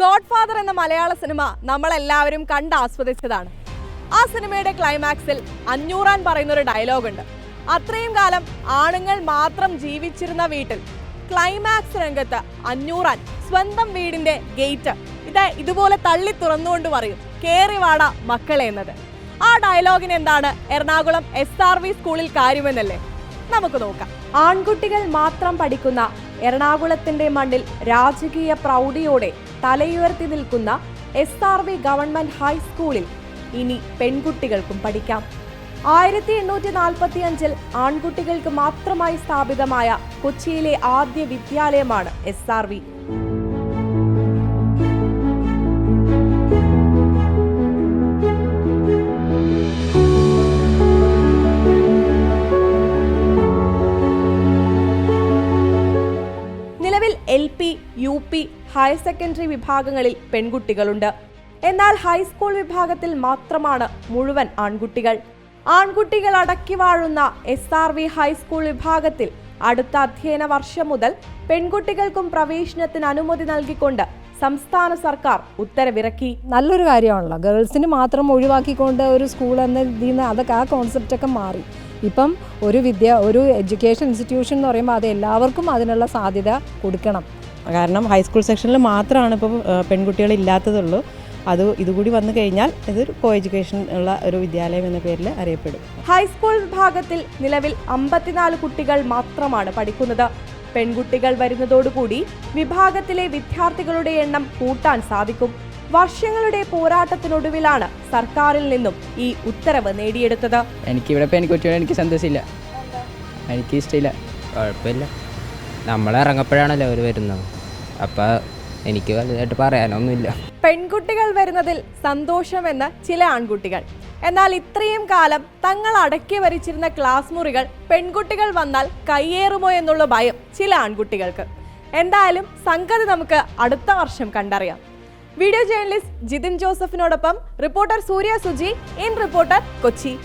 God father എന്ന മലയാള cinema നമ്മളെല്ലാവരും കണ്ട് ആസ്വദിച്ചതാണ്. ആ സിനിമയുടെ ക്ലൈമാക്സിൽ അഞ്ഞൂറാൻ പറയുന്ന ഒരു ഡയലോഗ് ഉണ്ട്. അത്രയും കാലം ആണുങ്ങൾ മാത്രം ജീവിച്ചിരുന്ന വീട്ടിൽ ക്ലൈമാക്സ് രംഗത്ത് അഞ്ഞൂറാൻ സ്വന്തം വീടിന്റെ ഗേറ്റ് ഇത് ഇതുപോലെ തള്ളി തുറന്നുകൊണ്ട് പറയും കേറി വാട മക്കളെ എന്നത്. ആ ഡയലോഗിന് എന്താണ് എറണാകുളം എസ് ആർ വി സ്കൂളിൽ കാര്യമെന്നല്ലേ? നമുക്ക് നോക്കാം. ആൺകുട്ടികൾ മാത്രം പഠിക്കുന്ന എറണാകുളത്തിന്റെ മണ്ണിൽ രാജകീയ പ്രൗഢിയോടെ തലയുയർത്തി നിൽക്കുന്ന എസ് ആർ വി ഗവൺമെന്റ് ഹൈസ്കൂളിൽ ഇനി പെൺകുട്ടികൾക്കും പഠിക്കാം. ആയിരത്തി എണ്ണൂറ്റി നാൽപ്പത്തി അഞ്ചിൽ ആൺകുട്ടികൾക്ക് മാത്രമായി സ്ഥാപിതമായ കൊച്ചിയിലെ ആദ്യ വിദ്യാലയമാണ് S R V U P higher secondary വിഭാഗങ്ങളിൽ പെൺകുട്ടികളുണ്ട്. എന്നാൽ ഹൈസ്കൂൾ വിഭാഗത്തിൽ മാത്രമാണ് മുഴുവൻ ആൺകുട്ടികൾ. ആൺകുട്ടികൾ അടക്കി വാഴുന്ന എസ് ആർ വി ഹൈസ്കൂൾ വിഭാഗത്തിൽ അടുത്ത അധ്യയന വർഷം മുതൽ പെൺകുട്ടികൾക്കും പ്രവേശനത്തിന് അനുമതി നൽകിക്കൊണ്ട് സംസ്ഥാന സർക്കാർ ഉത്തരവിറക്കി. നല്ലൊരു കാര്യമാണല്ലോ. ഗേൾസിന് മാത്രം ഒഴിവാക്കിക്കൊണ്ട് ഒരു സ്കൂൾ എന്ന ഇതിൽ നിന്ന് അതൊക്കെ ആ കോൺസെപ്റ്റൊക്കെ മാറി. ഇപ്പം ഒരു വിദ്യ ഒരു എഡ്യൂക്കേഷൻ ഇൻസ്റ്റിറ്റ്യൂഷൻ എന്ന് പറയുമ്പോൾ അത് എല്ലാവർക്കും അതിനുള്ള സാധ്യത കൊടുക്കണം. കാരണം ഹൈസ്കൂൾ സെക്ഷനിൽ മാത്രമാണ് ഇപ്പോൾ പെൺകുട്ടികൾ ഇല്ലാത്തതുള്ളൂ അത് ഇതുകൂടി വന്നു കഴിഞ്ഞാൽ ഇതൊരു കോ എഡ്യൂക്കേഷൻ ഉള്ള ഒരു വിദ്യാലയം എന്ന പേരിൽ അറിയപ്പെടും. ഹൈസ്കൂൾ വിഭാഗത്തിൽ നിലവിൽ അമ്പത്തിനാല് കുട്ടികൾ മാത്രമാണ് പഠിക്കുന്നത്. പെൺകുട്ടികൾ വരുന്നതോടുകൂടി വിഭാഗത്തിലെ വിദ്യാർത്ഥികളുടെ എണ്ണം കൂട്ടാൻ സാധിക്കും. വർഷങ്ങളുടെ പോരാട്ടത്തിനൊടുവിലാണ് സർക്കാരിൽ നിന്നും ഈ ഉത്തരവ് നേടിയെടുത്തത്. എനിക്ക് ഇവിടെ പെൺകുട്ടികളെ എനിക്ക് സന്തോഷമില്ല. എനിക്ക് ഇഷ്ടമില്ല കുഴപ്പമില്ല. നമ്മൾ ഇറങ്ങപ്പോഴാണല്ലോ അവർ വരുന്നത്. അപ്പോൾ എനിക്ക് വലുതായിട്ട് പറയാനൊന്നുമില്ല. പെൺകുട്ടികൾ വരുന്നതിൽ സന്തോഷമെന്ന് ചില ആൺകുട്ടികൾ. എന്നാൽ ഇത്രയും കാലം തങ്ങൾ അടക്കി വരിച്ചിരുന്ന ക്ലാസ് മുറികൾ പെൺകുട്ടികൾ വന്നാൽ കയ്യേറുമോ എന്നുള്ള ഭയം ചില ആൺകുട്ടികൾക്ക്. എന്തായാലും സംഗതി നമുക്ക് അടുത്ത വർഷം കണ്ടറിയാം. Video journalist Jithin ജോസഫിനോടൊപ്പം reporter Surya Suji in reporter Kochi.